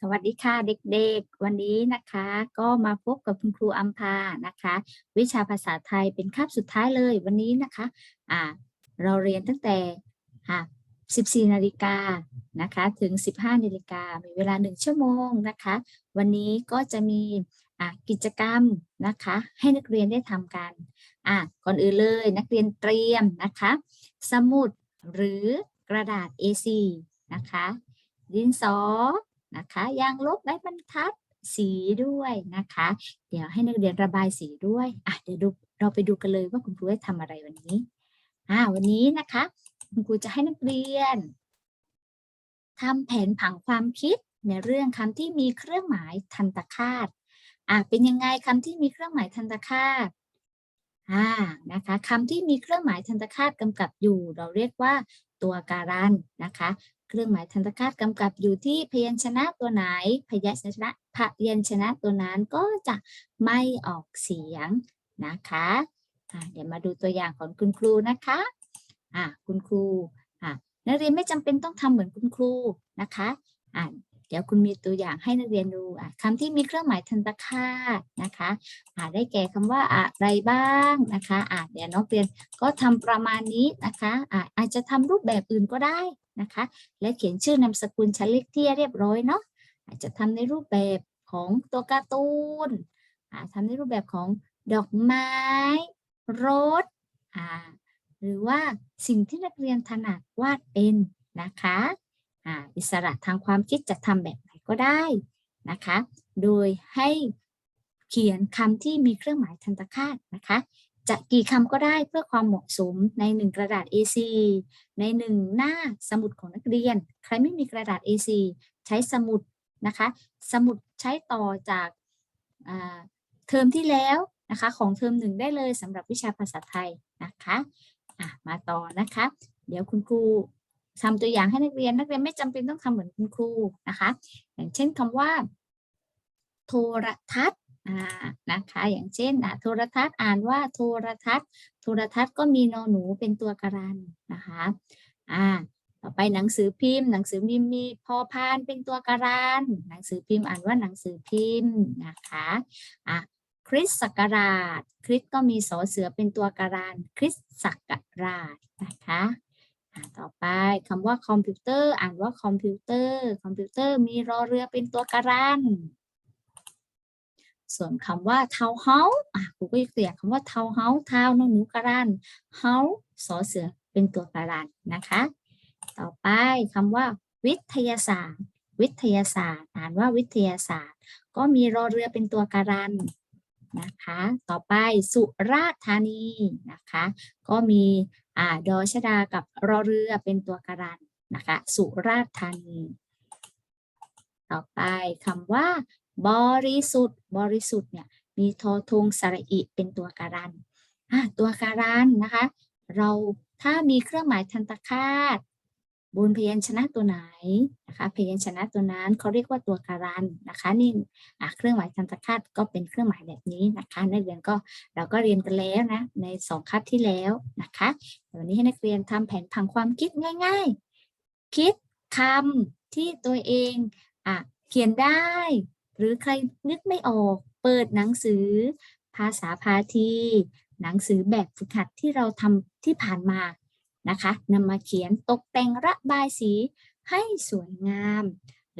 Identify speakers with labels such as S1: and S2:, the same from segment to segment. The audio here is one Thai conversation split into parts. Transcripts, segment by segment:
S1: สวัสดีค่ะเด็กๆ วันนี้นะคะ ก็มาพบกับคุณครูอัมพานะคะ วิชาภาษาไทยเป็นคาบสุดท้ายเลยวันนี้นะคะอ่าเราเรียนตั้งแต่ค่ะ14นาฬิกานะคะถึง 15นาฬิกามีเวลา 1 ชั่วโมงนะคะ วันนี้ก็จะมีอ่ากิจกรรมนะคะ ให้นักเรียนได้ทำกันอ่าก่อนอื่นเลยนักเรียนเตรียมนะคะ สมุดหรือกระดาษ A4 นะคะดินสอ นะคะ ยางลบไม้บรรทัดสีด้วยนะคะ เดี๋ยวให้นักเรียนระบายสีด้วยอะเดี๋ยวดูเราไปดูกันเลยว่าคุณครูให้ทำอะไรวันนี้อ่าวันนี้นะคะ คุณครูจะให้นักเรียนทำแผนผังความคิดในเรื่องคำที่มีเครื่องหมายทันตคาตอะเป็นยังไงคำที่มีเครื่องหมายทันตคาตอ่านะคะคำที่มีเครื่องหมายทันตคาตกำกับอยู่ เราเรียกว่าตัวการันนะคะ เครื่องหมายทันตคาตกำกับอยู่ที่พยัญชนะตัวไหน พยัญชนะพยัญชนะตัวนั้นก็จะไม่ออกเสียงนะคะะเดี๋ยวมาดูตัวอย่างของคุณครูนะคะอะคุณครูอะนักเรียนไม่จำเป็นต้องทำเหมือนคุณครูนะคะอะ เดี๋ยวคุณมีตัวอย่างให้นักเรียนดูอะคำที่มีเครื่องหมายทันตคาตนะคะอะได้แก่คำว่าอะไรบ้างนะคะอะเดี๋ยวนักเรียนก็ทำประมาณนี้นะคะอะอาจจะทำรูปแบบอื่นก็ได้นะคะ และเขียนชื่อนามสกุลชั้นเลขที่เรียบร้อยเนาะอาจจะทำในรูปแบบของตัวการ์ตูนอ่าทำในรูปแบบของดอกไม้ รถอ่าหรือว่าสิ่งที่นักเรียนถนัดวาดเป็นนะคะ อิสระทางความคิดจะทำแบบไหนก็ได้นะคะ โดยให้เขียนคำที่มีเครื่องหมายทันตคาตนะคะ จะกี่คำก็ได้เพื่อความเหมาะสมในหนึ่งกระดาษ A4 ในหนึ่งหน้าสมุดของนักเรียน ใครไม่มีกระดาษ A4 ใช้สมุดนะคะ สมุดใช้ต่อจากเทอมที่แล้วนะคะของเทอมหนึ่งได้เลยสำหรับวิชาภาษาไทยนะคะะมาต่อนะคะ เดี๋ยวคุณครู ทำตัวอย่างให้นักเรียน นักเรียนไม่จำเป็นต้องทำเหมือนคุณครูนะคะ อย่างเช่นคำว่า โทรทัศน์นะคะ อย่างเช่นโทรทัศน์อ่านว่าโทรทัศน์ โทรทัศน์ก็มีนอหนูเป็นตัวการันนะคะอ่าต่อไปหนังสือพิมพ์ หนังสือพิมพ์มีพอพานเป็นตัวการันหนังสือพิมพ์อ่านว่าหนังสือพิมพ์นะคะอะคริสต์ศักราช คริสก็มีสอเสือเป็นตัวการันคริสต์ศักราชนะคะ ต่อไปคำว่าคอมพิวเตอร์ อ่านว่าคอมพิวเตอร์ คอมพิวเตอร์มีรอเรือเป็นตัวการัน ส่วนคำว่าเทาเฮาอะครูก็ยกตัวอย่างคำว่าเทาเฮาเทานหนูการันเฮาสอเสือเป็นตัวการันนะคะ ต่อไปคำว่าวิทยาศาสตร์ วิทยาศาสตร์ อ่านว่าวิทยาศาสตร์ ก็มีรอเรือเป็นตัวการัน นะคะ ต่อไปสุราษฎร์ธานีนะคะ ก็มีอ่าดอชดากับรอเรือเป็นตัวการันนะคะ สุราษฎร์ธานี ต่อไปคำว่า บริสุทธิ์ บริสุทธิ์เนี่ยมีทอทงสระอิเป็นตัวการันอะตัวการันนะคะ เราถ้ามีเครื่องหมายทันตคาต บนพยัญชนะตัวไหนนะคะพยัญชนะตัวนั้นเขาเรียกว่าตัวการันนะคะนี่เครื่องหมายทันตคาตก็เป็นเครื่องหมายแบบนี้นะคะนักเรียนก็เราก็เรียนกันแล้วนะในสองคาบที่แล้วนะคะวันนี้ให้นักเรียนทำแผนผังความคิดง่าย ๆ คิดคำที่ตัวเองอะเขียนได้ หรือใครนึกไม่ออกเปิดหนังสือ ภาษาพาทีหนังสือแบบฝึกหัดที่เราทำที่ผ่านมา นะคะนำมาเขียนตกแต่งระบายสีให้สวยงาม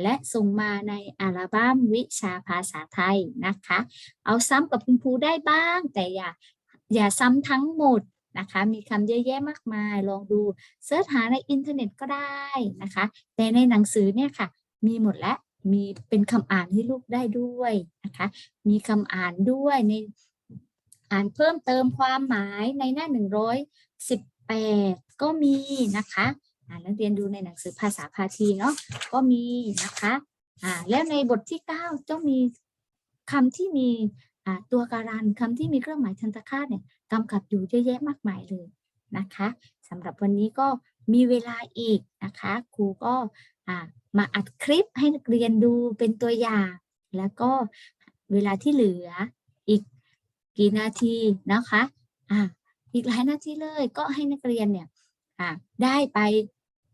S1: และส่งมาในอัลบั้มวิชาภาษาไทยนะคะ เอาซ้ำกับคุณครูได้บ้าง แต่อย่าอย่าซ้ำทั้งหมดนะคะมีคำเยอะแยะมากมาย ลองดูเสิร์ชหาในอินเทอร์เน็ตก็ได้นะคะ แต่ในหนังสือเนี่ยค่ะ มีหมดและมีเป็นคำอ่านให้ลูกได้ด้วยนะคะ มีคำอ่านด้วยในอ่านเพิ่มเติมความหมายในหน้า 118 ก็มีนะคะนักเรียนดูในหนังสือภาษาพาทีเนาะก็มีนะคะอ่าแล้วในบทที่เก้าต้องมีคำที่มีอ่าตัวการันคำที่มีเครื่องหมายทันตคาตเนี่ยกำกับอยู่เยอะแยะมากมายเลยนะคะสำหรับวันนี้ก็มีเวลาอีกนะคะครูก็อ่ามาอัดคลิปให้นักเรียนดูเป็นตัวอย่าง แล้วก็เวลาที่เหลืออีกกี่นาทีนะคะอ่าอีกหลายนาทีเลยก็ให้นักเรียนเนี่ย ได้ไป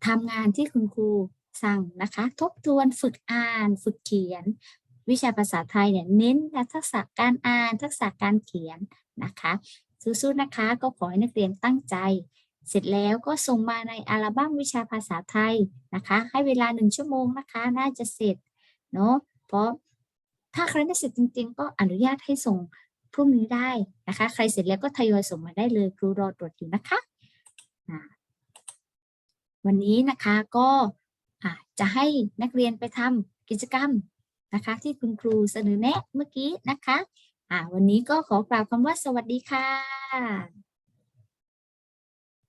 S1: ทำงานที่คุณครูสั่งนะคะ ทบทวนฝึกอ่าน ฝึกเขียน วิชาภาษาไทยเนี่ยเน้นทักษะการอ่าน ทักษะการเขียนนะคะสู้ๆนะคะก็ขอให้นักเรียนตั้งใจ เสร็จแล้วก็ส่งมาในอัลบั้มวิชาภาษาไทยนะคะ ให้เวลาหนึ่งชั่วโมงนะคะ น่าจะเสร็จเนาะเพราะถ้าใครไม่เสร็จจริง ๆ ก็อนุญาตให้ส่งพรุ่งนี้ได้นะคะ ใครเสร็จแล้วก็ทยอยส่งมาได้เลยครูรอตรวจอยู่นะคะ วันนี้นะคะก็จะให้นักเรียนไปทำกิจกรรมนะคะ ที่คุณครูเสนอแนะเมื่อกี้นะคะะวันนี้ก็ขอกล่าวคำว่าสวัสดีค่ะ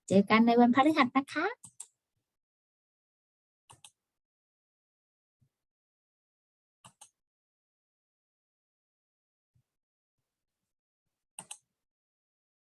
S1: เจอกันในวันพฤหัสนะคะ